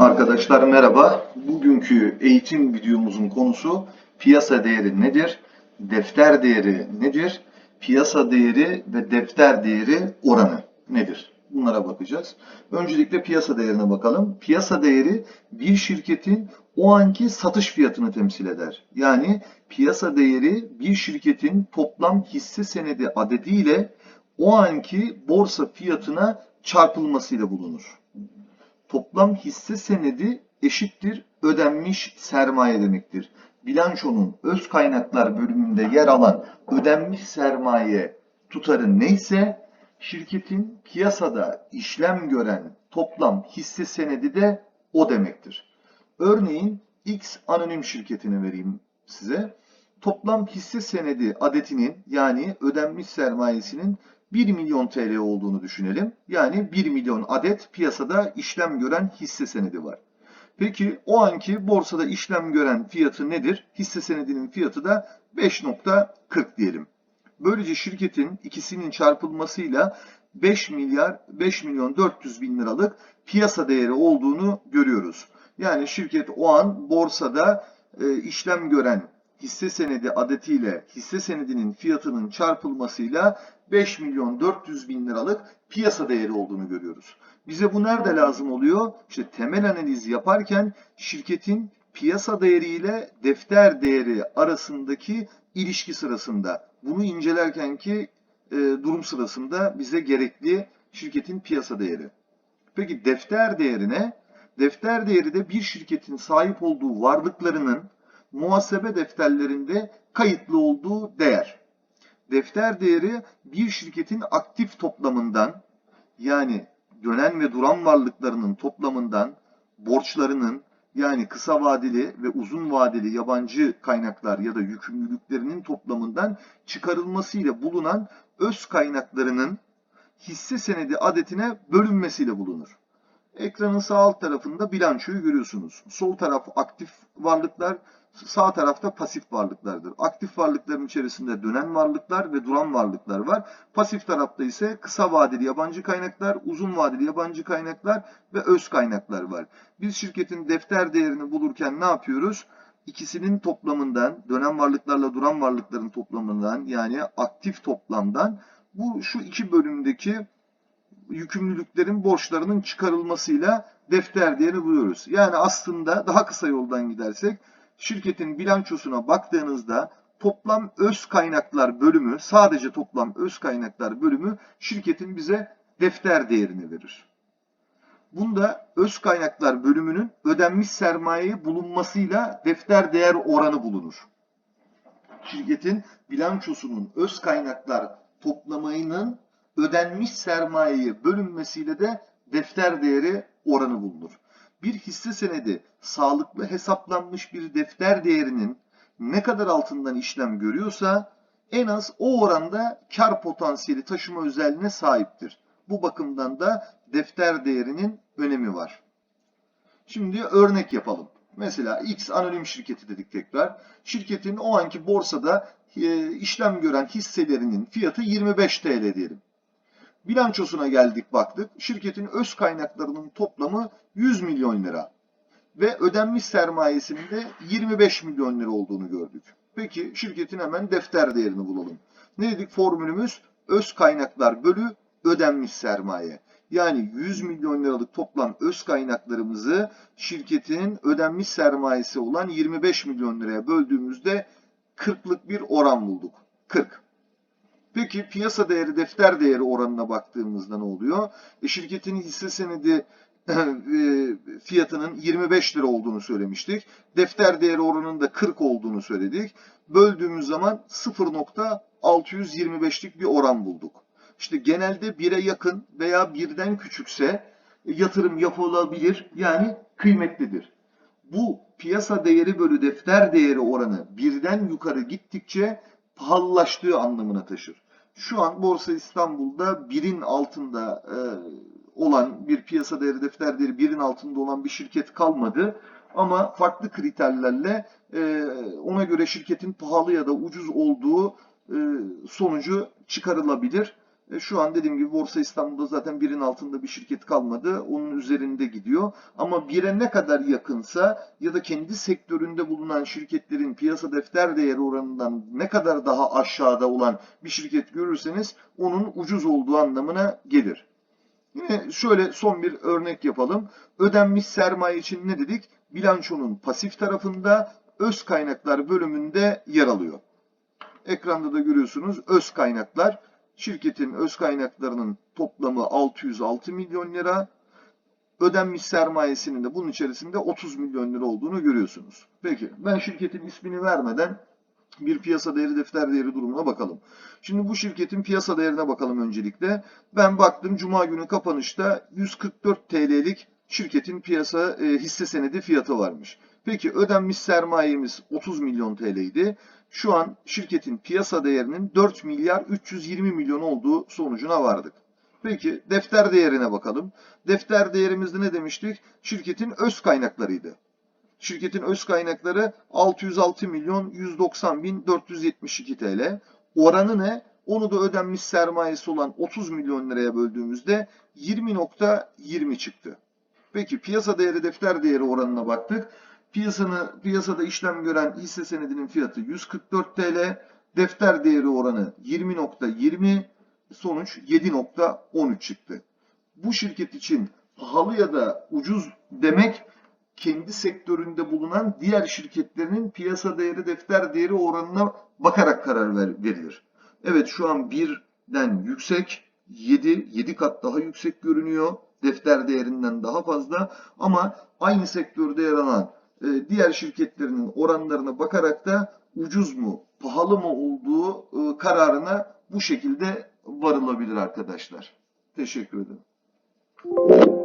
Arkadaşlar merhaba. Bugünkü eğitim videomuzun konusu piyasa değeri nedir? Defter değeri nedir? Piyasa değeri ve defter değeri oranı nedir? Bunlara bakacağız. Öncelikle piyasa değerine bakalım. Piyasa değeri bir şirketin o anki satış fiyatını temsil eder. Yani piyasa değeri bir şirketin toplam hisse senedi adediyle o anki borsa fiyatına çarpılmasıyla bulunur toplam hisse senedi eşittir ödenmiş sermaye demektir. Bilançonun öz kaynaklar bölümünde yer alan ödenmiş sermaye tutarı neyse şirketin piyasada işlem gören toplam hisse senedi de o demektir. Örneğin X anonim şirketini vereyim size. Toplam hisse senedi adetinin yani ödenmiş sermayesinin 1 milyon TL olduğunu düşünelim. Yani 1 milyon adet piyasada işlem gören hisse senedi var. Peki o anki borsada işlem gören fiyatı nedir? Hisse senedinin fiyatı da 5.40 diyelim. Böylece şirketin ikisinin çarpılmasıyla 5 milyar 5 milyon 400 bin liralık piyasa değeri olduğunu görüyoruz. Yani şirket o an borsada e, işlem gören hisse senedi adetiyle hisse senedinin fiyatının çarpılmasıyla 5 milyon 400 bin liralık piyasa değeri olduğunu görüyoruz. Bize bu nerede lazım oluyor? İşte temel analiz yaparken şirketin piyasa değeri ile defter değeri arasındaki ilişki sırasında bunu incelerken ki e, durum sırasında bize gerekli şirketin piyasa değeri. Peki defter değerine defter değeri de bir şirketin sahip olduğu varlıklarının muhasebe defterlerinde kayıtlı olduğu değer. Defter değeri bir şirketin aktif toplamından yani dönen ve duran varlıklarının toplamından borçlarının yani kısa vadeli ve uzun vadeli yabancı kaynaklar ya da yükümlülüklerinin toplamından çıkarılmasıyla bulunan öz kaynaklarının hisse senedi adetine bölünmesiyle bulunur. Ekranın sağ alt tarafında bilançoyu görüyorsunuz. Sol taraf aktif varlıklar, sağ tarafta pasif varlıklardır. Aktif varlıkların içerisinde dönen varlıklar ve duran varlıklar var. Pasif tarafta ise kısa vadeli yabancı kaynaklar, uzun vadeli yabancı kaynaklar ve öz kaynaklar var. Biz şirketin defter değerini bulurken ne yapıyoruz? İkisinin toplamından, dönen varlıklarla duran varlıkların toplamından yani aktif toplamdan bu şu iki bölümdeki yükümlülüklerin borçlarının çıkarılmasıyla defter değerini buluyoruz. Yani aslında daha kısa yoldan gidersek şirketin bilançosuna baktığınızda toplam öz kaynaklar bölümü, sadece toplam öz kaynaklar bölümü şirketin bize defter değerini verir. Bunda öz kaynaklar bölümünün ödenmiş sermayeyi bulunmasıyla defter değer oranı bulunur. Şirketin bilançosunun öz kaynaklar toplamayının ödenmiş sermayeyi bölünmesiyle de defter değeri oranı bulunur. Bir hisse senedi sağlıklı hesaplanmış bir defter değerinin ne kadar altından işlem görüyorsa en az o oranda kar potansiyeli taşıma özelliğine sahiptir. Bu bakımdan da defter değerinin önemi var. Şimdi örnek yapalım. Mesela X anonim şirketi dedik tekrar. Şirketin o anki borsada e, işlem gören hisselerinin fiyatı 25 TL diyelim. Bilançosuna geldik baktık. Şirketin öz kaynaklarının toplamı 100 milyon lira. Ve ödenmiş sermayesinin de 25 milyon lira olduğunu gördük. Peki şirketin hemen defter değerini bulalım. Ne dedik formülümüz? Öz kaynaklar bölü ödenmiş sermaye. Yani 100 milyon liralık toplam öz kaynaklarımızı şirketin ödenmiş sermayesi olan 25 milyon liraya böldüğümüzde 40'lık bir oran bulduk. 40. Peki piyasa değeri defter değeri oranına baktığımızda ne oluyor? E, şirketin hisse senedi e, fiyatının 25 lira olduğunu söylemiştik. Defter değeri oranının da 40 olduğunu söyledik. Böldüğümüz zaman 0.625'lik bir oran bulduk. İşte genelde 1'e yakın veya birden küçükse e, yatırım yapılabilir yani kıymetlidir. Bu piyasa değeri bölü defter değeri oranı birden yukarı gittikçe pahalılaştığı anlamına taşır. Şu an Borsa İstanbul'da birin altında e, olan bir piyasa değeri defter değeri birin altında olan bir şirket kalmadı. Ama farklı kriterlerle e, ona göre şirketin pahalı ya da ucuz olduğu e, sonucu çıkarılabilir. E, Şu an dediğim gibi Borsa İstanbul'da zaten birin altında bir şirket kalmadı. Onun üzerinde gidiyor. Ama bire ne kadar yakınsa ya da kendi sektöründe bulunan şirketlerin piyasa defter değeri oranından ne kadar daha aşağıda olan bir şirket görürseniz onun ucuz olduğu anlamına gelir. Yine şöyle son bir örnek yapalım. Ödenmiş sermaye için ne dedik? Bilançonun pasif tarafında öz kaynaklar bölümünde yer alıyor. Ekranda da görüyorsunuz öz kaynaklar. Şirketin öz kaynaklarının toplamı 606 milyon lira. Ödenmiş sermayesinin de bunun içerisinde 30 milyon lira olduğunu görüyorsunuz. Peki ben şirketin ismini vermeden bir piyasa değeri defter değeri durumuna bakalım. Şimdi bu şirketin piyasa değerine bakalım öncelikle. Ben baktım Cuma günü kapanışta 144 TL'lik şirketin piyasa e, hisse senedi fiyatı varmış. Peki ödenmiş sermayemiz 30 milyon TL idi. Şu an şirketin piyasa değerinin 4 milyar 320 milyon olduğu sonucuna vardık. Peki defter değerine bakalım. Defter değerimizde ne demiştik? Şirketin öz kaynaklarıydı. Şirketin öz kaynakları 606 milyon 190 bin 472 TL. Oranı ne? Onu da ödenmiş sermayesi olan 30 milyon liraya böldüğümüzde 20.20 çıktı. Peki piyasa değeri defter değeri oranına baktık. Piyasanı, piyasada işlem gören hisse senedinin fiyatı 144 TL. Defter değeri oranı 20.20. Sonuç 7.13 çıktı. Bu şirket için pahalı ya da ucuz demek kendi sektöründe bulunan diğer şirketlerinin piyasa değeri defter değeri oranına bakarak karar ver- verilir. Evet şu an birden yüksek 7, 7 kat daha yüksek görünüyor. Defter değerinden daha fazla ama aynı sektörde yer alan diğer şirketlerinin oranlarına bakarak da ucuz mu, pahalı mı olduğu e, kararına bu şekilde varılabilir arkadaşlar. Teşekkür ederim.